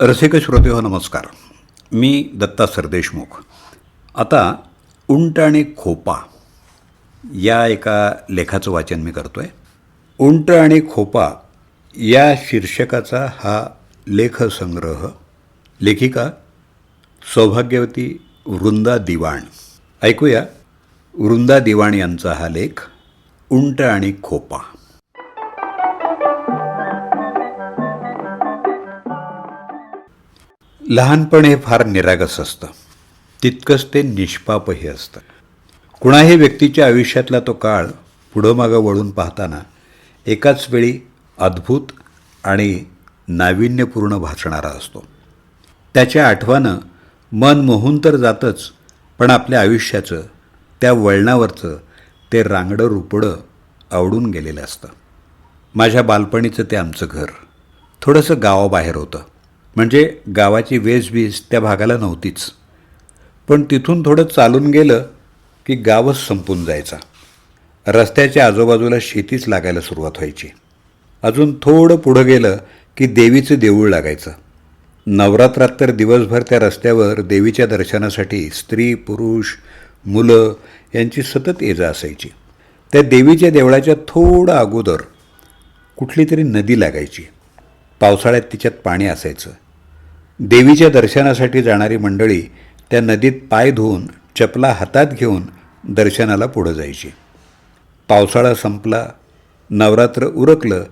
रसिक श्रोते हो नमस्कार. मी दत्ता सरदेशमुख. आता उंट आणि खोपा या एका लेखाचं वाचन मी करतो आहे उंट आणि खोपा या शीर्षकाचा हा लेखसंग्रह लेखिका सौभाग्यवती वृंदा दिवाण. ऐकूया. वृंदा दिवाण यांचा हा लेख उंट आणि खोपा. लहानपण हे फार निरागस असतं. तितकंच ते निष्पापही असतं. कुणाही व्यक्तीच्या आयुष्यातला तो काळ पुढं मागं वळून पाहताना एकाच वेळी अद्भुत आणि नाविन्यपूर्ण भासणारा असतो. त्याच्या आठवानं मन मोहून तर जातंच पण आपल्या आयुष्याचं त्या वळणावरचं ते रांगडं रुपडं आवडून गेलेलं असतं. माझ्या बालपणीचं ते आमचं घर. थोडंसं गावाबाहेर होतं. म्हणजे गावाची वेसबीस त्या भागाला नव्हतीच. पण तिथून थोडं चालून गेलं की गावच संपून जायचा. रस्त्याच्या आजूबाजूला शेतीच लागायला सुरुवात व्हायची. अजून थोडं पुढं गेलं की देवीचं देऊळ लागायचं. नवरात्रात तर दिवसभर त्या रस्त्यावर देवीच्या दर्शनासाठी स्त्री पुरुष मुलं यांची सतत ये जा असायची. त्या देवीच्या देवळाच्या थोडं अगोदर कुठली तरी नदी लागायची. पावसाळ्यात तिच्यात पाणी असायचं. देवीच्या दर्शनासाठी जाणारी मंडळी त्या नदीत पाय धुवून चपला हातात घेऊन दर्शनाला पुढं जायची. पावसाळा संपला नवरात्र उरकलं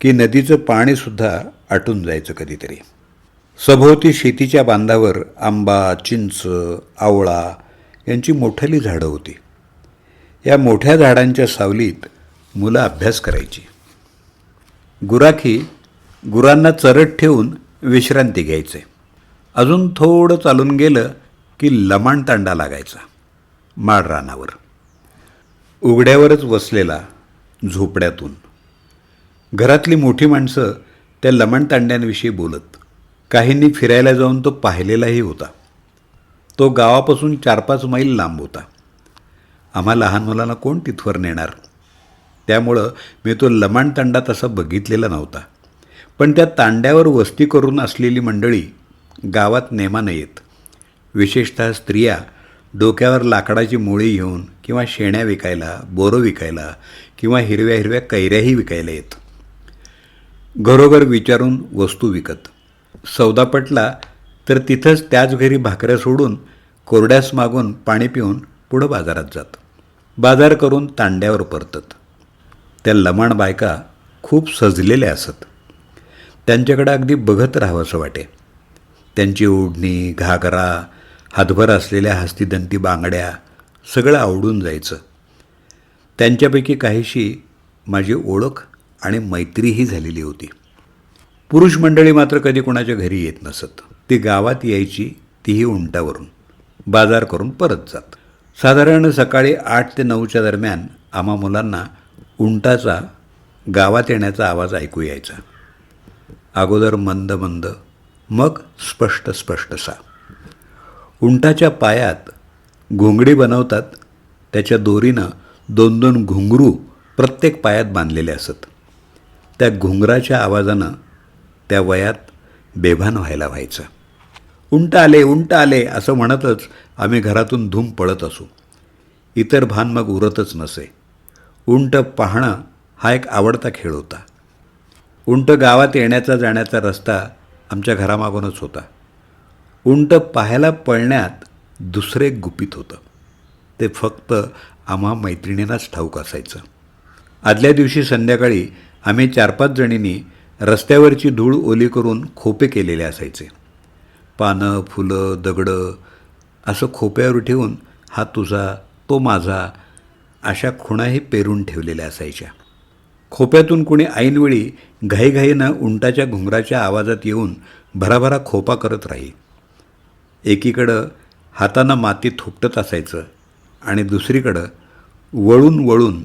की नदीचं पाणीसुद्धा आटून जायचं कधीतरी. सभोवती शेतीच्या बांधावर आंबा चिंच आवळा यांची मोठाली झाडं होती. या मोठ्या झाडांच्या सावलीत मुलं अभ्यास करायची. गुराखी गुरांना चरट ठेवून विश्रांती घ्यायचे. अजून थोडं चालून गेलं की लमाणतांडा लागायचा माळरानावर उघड्यावरच वसलेला झोपड्यातून. घरातली मोठी माणसं त्या लमणतांड्यांविषयी बोलत काहींनी फिरायला जाऊन तो पाहिलेलाही होता. तो गावापासून चार पाच मैल लांब होता. आम्हा लहान मुलांना कोण तिथवर नेणार? त्यामुळं मी तो लमाण तांडा तसा बघितलेला नव्हता. पण त्या तांड्यावर वस्ती करून असलेली मंडळी गावात नेमानं येत विशेषतः स्त्रिया डोक्यावर लाकडाची मुळी घेऊन किंवा शेण्या विकायला बोरं विकायला किंवा हिरव्या हिरव्या कैऱ्याही विकायला येत. घरोघर विचारून वस्तू विकत. सौदा पटला तर तिथंच त्याच घरी भाकऱ्या सोडून कोरड्यास मागून पाणी पिऊन पुढं बाजारात जात. बाजार करून तांड्यावर परतत. त्या लमाण बायका खूप सजलेल्या असत. त्यांच्याकडं अगदी बघत राहावंसं वाटे. त्यांची ओढणी घागरा हातभर असलेल्या हस्तिदंती बांगड्या सगळं आवडून जायचं. त्यांच्यापैकी काहीशी माझी ओळख आणि मैत्रीही झालेली होती. पुरुष मंडळी मात्र कधी कोणाच्या घरी येत नसत. ती गावात यायची तीही उंटावरून. बाजार करून परत जात. साधारण सकाळी आठ ते नऊच्या दरम्यान आम्हा मुलांना उंटाचा गावात येण्याचा आवाज ऐकू यायचा. अगोदर मंद मंद मग स्पष्ट स्पष्टसा उंटाच्या पायात घोंगडी बनवतात त्याच्या दोरीनं दोन दोन घुंगरू प्रत्येक पायात बांधलेले असत. त्या घुंगराच्या आवाजानं त्या वयात बेभान व्हायला व्हायचं. उंट आले उंट आले असं म्हणतच आम्ही घरातून धूम पळत असू. इतर भान मग उरतच नसे. उंट पाहणं हा एक आवडता खेळ होता. उंट गावात येण्याचा जाण्याचा रस्ता आमच्या घरामागूनच होता. उंट पाहायला पळण्यात दुसरे एक गुपित होतं. ते फक्त आम्हा मैत्रिणींनाच ठाऊक असायचं. आदल्या दिवशी संध्याकाळी आम्ही चार पाच जणींनी रस्त्यावरची धूळ ओली करून खोपे केलेले असायचे. पानं फुलं दगडं असं खोप्यावर ठेवून हा तुझा तो माझा अशा खुणाही पेरून ठेवलेल्या असायच्या. खोप्यातून कुणी ऐनवेळी घाईघाईनं उंटाच्या घुंगराच्या आवाजात येऊन भराभरा खोपा करत राही. एकीकडं हातानं माती थुपटत असायचं आणि दुसरीकडं वळून वळून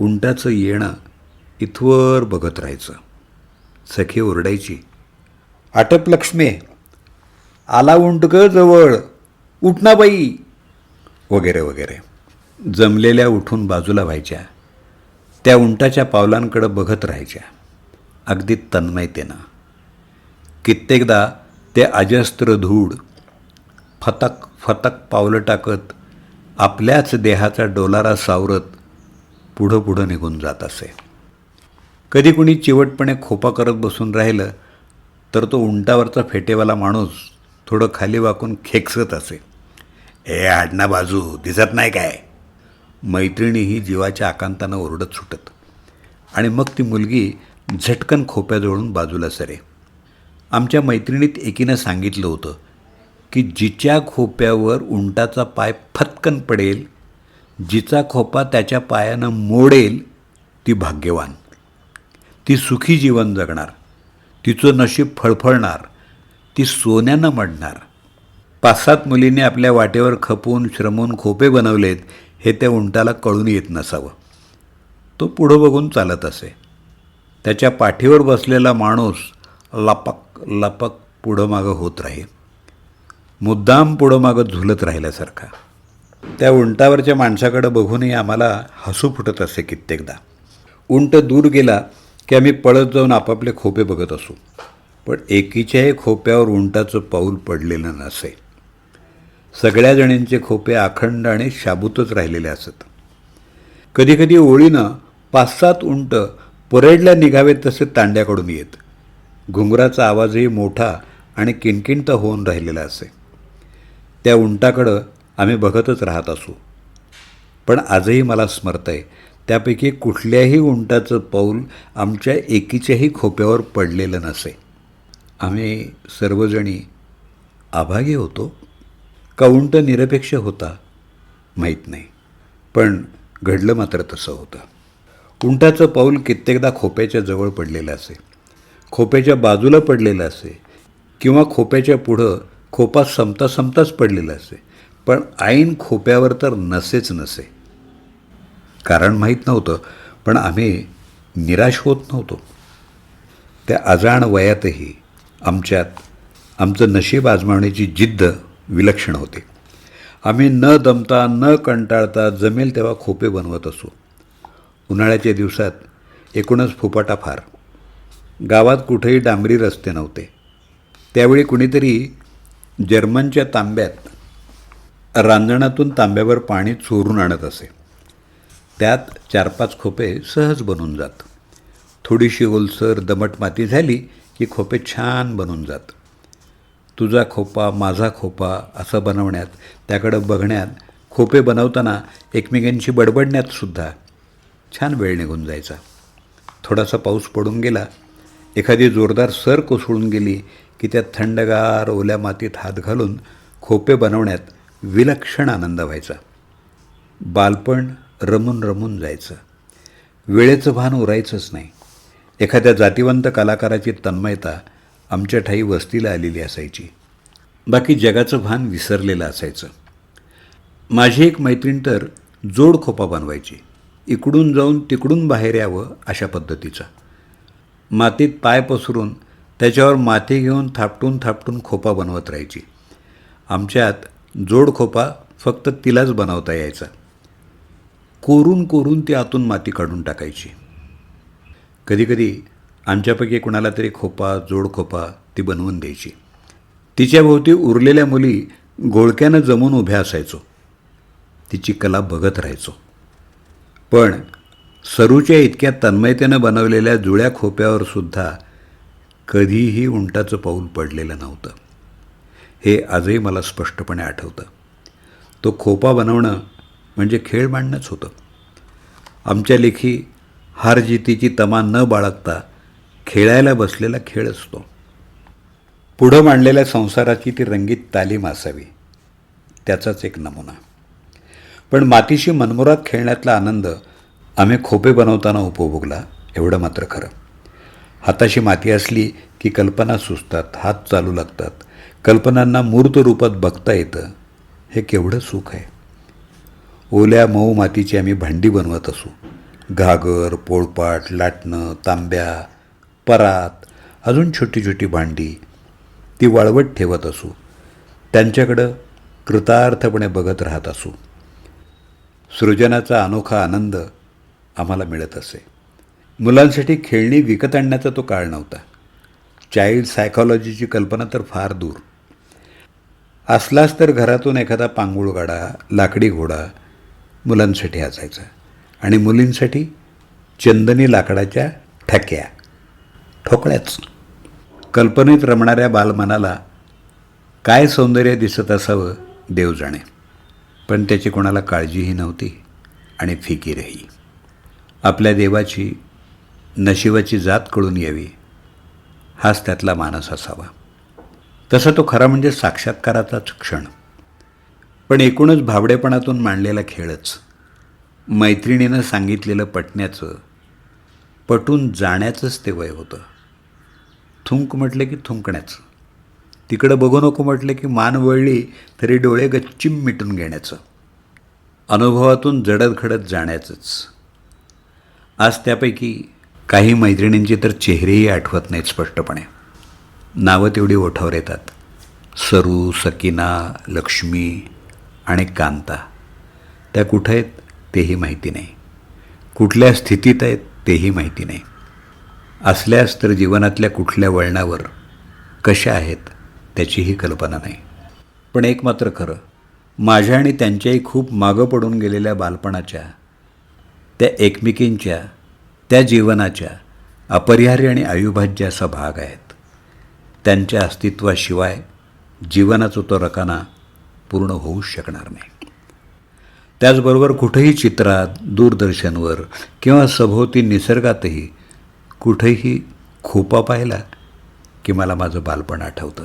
उंटाचं येणं इथवर बघत राहायचं. सखी ओरडायची आटप लक्ष्मे आला उंट ग जवळ उठणाबाई वगैरे वगैरे. जमलेल्या उठून बाजूला व्हायच्या. त्या उंटाच्या पावलांकडं बघत राहायच्या. अगदी तन्मयतेनं. कित्येकदा ते अजस्त्र धूळ फतक फतक पावलं टाकत आपल्याच देहाचा डोलारा सावरत पुढं पुढं निघून जात असे. कधी कुणी चिवटपणे खोपा करत बसून राहिलं तर तो उंटावरचा फेटेवाला माणूस थोडं खाली वाकून खेकसत असे. ए आडना बाजू दिसत नाही काय? मैत्रिणीही जीवाच्या आकांतानं ओरडत सुटत. आणि मग ती मुलगी झटकन खोप्याजवळून बाजूला सरे. आमच्या मैत्रिणीत एकीनं सांगितलं होतं की जिच्या खोप्यावर उंटाचा पाय फटकन पडेल जिचा खोपा त्याच्या पायानं मोडेल ती भाग्यवान. ती सुखी जीवन जगणार तिचं नशीब फळफळणार ती सोन्यानं मडणार. पाच सात मुलींनी आपल्या वाटेवर खपून श्रमून खोपे बनवलेत हे त्या उंटाला कळून येत नसावं. तो पुढं बघून चालत असे. त्याच्या पाठीवर बसलेला माणूस लपक लपक पुढं मागं होत राहे. मुद्दाम पुढं मागं झुलत राहिल्यासारखा. त्या उंटावरच्या माणसाकडं बघूनही आम्हाला हसू फुटत असे कित्येकदा. उंट दूर गेला की आम्ही पळत जाऊन आपापले खोपे बघत असू. पण एकीच्याही खोप्यावर उंटाचं पाऊल पडलेलं नसे. सगळ्या जणींचे खोपे अखंड आणि शाबूतच राहिलेले असत. कधीकधी ओळीनं पाच सात उंट परेडला निघावेत तसे तांड्याकडून येत. घुंगराचा आवाजही मोठा आणि किणकिणता होऊन राहिलेला असे. त्या उंटाकडं आम्ही बघतच राहत असू. पण आजही मला स्मरत आहे त्यापैकी कुठल्याही उंटाचं पाऊल आमच्या एकीच्याही खोप्यावर पडलेलं नसे. आम्ही सर्वजणी आभागी होतो. का उंट निरपेक्ष होता माहीत नाही. पण घडलं मात्र तसं होतं. उंटाचं पाऊल कित्येकदा खोप्याच्या जवळ पडलेलं असे खोप्याच्या बाजूला पडलेलं असे किंवा खोप्याच्या पुढं खोपा संपता संपताच पडलेला असे पण ऐन खोप्यावर तर नसेच नसे. कारण माहीत नव्हतं पण आम्ही निराश होत नव्हतो. त्या अजाण वयातही आमच्यात आमचं नशीब आजमावण्याची जिद्द विलक्षण होते. आम्ही न दमता न कंटाळता जमेल तेव्हा खोपे बनवत असू. उन्हाळ्याच्या दिवसात एकूणच फुपाटा फार. गावात कुठेही डांबरी रस्ते नव्हते. त्यावेळी कुणीतरी जर्मनच्या तांब्यात रांजणातून तांब्यावर पाणी चोरून आणत असे. त्यात चार पाच खोपे सहज बनून जात. थोडीशी ओलसर दमट माती झाली की खोपे छान बनून जात. तुझा खोपा माझा खोपा असं बनवण्यात त्याकडं बघण्यात खोपे बनवताना एकमेकांशी बडबडण्यात सुद्धा छान वेळ निघून जायचा. थोडासा पाऊस पडून गेला. एखादी जोरदार सर कोसळून गेली की त्या थंडगार ओल्या मातीत हात घालून खोपे बनवण्यात विलक्षण आनंद व्हायचा. बालपण रमून रमून जायचं. वेळेचं भान उरायचंच नाही. एखाद्या जातिवंत कलाकाराची तन्मयता आमच्या ठाई वस्तीला आलेली असायची. बाकी जगाचं भान विसरलेलं असायचं. माझी एक मैत्रीण तर जोड खोपा बनवायची. इकडून जाऊन तिकडून बाहेर यावं अशा पद्धतीचा. मातीत पाय पसरून त्याच्यावर माती घेऊन थापटून थापटून खोपा बनवत राहायची. आमच्यात जोड खोपा फक्त तिलाच बनवता यायचा. कोरून कोरून ती आतून माती काढून टाकायची. कधीकधी आमच्यापैकी कुणाला तरी खोपा जोड खोपा ती बनवून द्यायची. तिच्याभोवती उरलेल्या मुली घोळक्यानं जमून उभ्या असायचो. तिची कला बघत राहायचो. पण सरूच्या इतक्या तन्मयतेनं बनवलेल्या जुळ्या खोप्यावर सुद्धा कधीही उंटाचं पाऊल पडलेलं नव्हतं. हे आजही मला स्पष्टपणे आठवतं. तो खोपा बनवणं म्हणजे खेळ मांडणंच होतं. आमच्या लेखी हार जितीची तमा न बाळगता खेळायला बसलेला खेळ असतो. पुढं मांडलेल्या संसाराची ती रंगीत तालीम असावी. त्याचाच एक नमुना. पण मातीशी मनमुरात खेळण्यातला आनंद आम्ही खोपे बनवताना उपभोगला एवढं मात्र खरं. हाताशी माती असली की कल्पना सुचतात हात चालू लागतात. कल्पनांना मूर्त रूपात बघता येतं. हे केवढं सुख आहे. ओल्या मऊ मातीची आम्ही भांडी बनवत असू. घागर पोळपाट लाटणं तांब्या परात अजून छोटी छोटी भांडी ती वाळवत ठेवत असू. त्यांच्याकडं कृतार्थपणे बघत राहत असू. सृजनाचा अनोखा आनंद आम्हाला मिळत असे. मुलांसाठी खेळणी विकत आणण्याचा तो काळ नव्हता. चाइल्ड सायकॉलॉजीची कल्पना तर फार दूर. असलाच तर घरातून एखादा पांगुळ गाडा लाकडी घोडा मुलांसाठी असायचा आणि मुलींसाठी चंदनी लाकडाच्या ठक्या. ठोकळ्याच. कल्पनेत रमणाऱ्या बालमनाला काय सौंदर्य दिसत असावं देव जाणे. पण त्याची कोणाला काळजीही नव्हती आणि फिकीरही. आपल्या देवाची नशिबाची जात कळून यावी हाच त्यातला मानस असावा. तसा तो खरा म्हणजे साक्षात्काराचाच क्षण. पण एकूणच भावडेपणातून मांडलेला खेळच मैत्रिणीनं सांगितलेलं पटण्याचं पटून जाण्याचंच ते वय होतं. थुंक म्हटलं की थुंकण्याचं. तिकडं बघू नको म्हटलं की मान वळली तरी डोळे गच्चिम मिटून घेण्याचं. अनुभवातून जडत घडत जाण्याचंच. आज त्यापैकी काही मैत्रिणींची तर चेहरेही आठवत नाहीत स्पष्टपणे. नावं तेवढी ओठावर येतात. सरू सकीना लक्ष्मी आणि कांता. त्या कुठं आहेत तेही माहिती नाही. कुठल्या स्थितीत आहेत तेही माहिती नाही. असल्यास तर जीवनातल्या कुठल्या वळणावर कशा आहेत त्याचीही कल्पना नाही. पण एक मात्र खरं माझ्या आणि त्यांच्याही खूप मागं पडून गेलेल्या बालपणाच्या त्या एकमेकींच्या त्या जीवनाच्या अपरिहार्य आणि अविभाज्य असा भाग आहेत. त्यांच्या अस्तित्वाशिवाय जीवनाचा तो रकाना पूर्ण होऊच शकणार नाही. त्याचबरोबर कुठेही चित्रात दूरदर्शनवर किंवा सभोवती निसर्गातही कुठेही खोपा पाहिला की मला माझं बालपण आठवतं.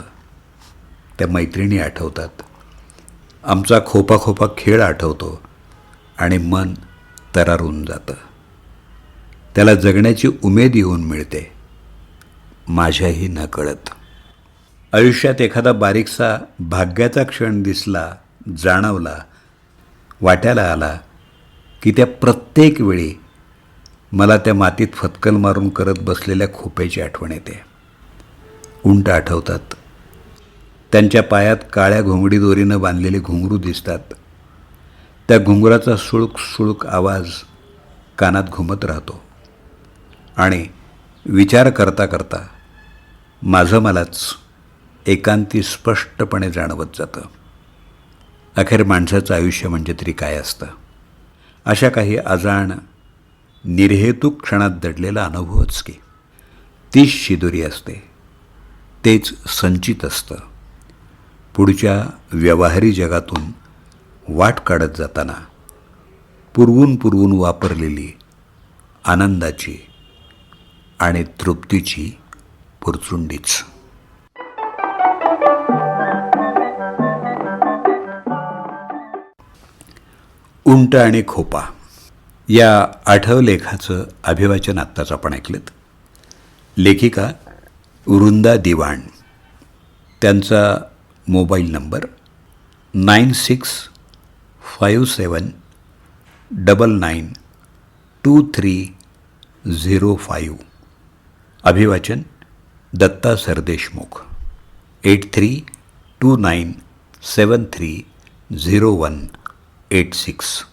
त्या मैत्रिणी आठवतात. आमचा खोपा खोपा खेळ आठवतो आणि मन तरारून जातं. त्याला जगण्याची उमेद येऊन मिळते. माझ्याही नकळत. आयुष्यात एखादा बारीकसा भाग्याचा क्षण दिसला जाणवला वाट्याला आला की त्या प्रत्येक वेळी मला त्या मातीत फतकल मारून करत बसलेल्या खोप्याची आठवण येते. उंट आठवतात. त्यांच्या पायात काळ्या घोंगडी दोरीनं बांधलेले घुंगरू दिसतात. त्या घुंगराचा सुळक सुळक आवाज कानात घुमत राहतो. आणि विचार करता करता माझं मलाच एकांती स्पष्टपणे जाणवत जातं. अखेर माणसाचं आयुष्य म्हणजे तरी काय असतं? अशा काही अजाण निर्हेतुक क्षणात दडलेला अनुभवच की तीच शिदुरी असते. तेच संचित असतं. पुढच्या व्यवहारी जगातून वाट काढत जाताना पुरवून पुरवून वापरलेली आनंदाची आणि तृप्तीची पुरचुंडीच. उंट आणि खोपा. या आठव लेखाचं अभिवाचन आत्ताच आपण ऐकलं लेखिका वृंदा दिवाण. त्यांचा mobile number nine six five seven double nine two three zero five. अभिवाचन Datta Sardeshmukh. Eight three two nine seven three zero one eight six.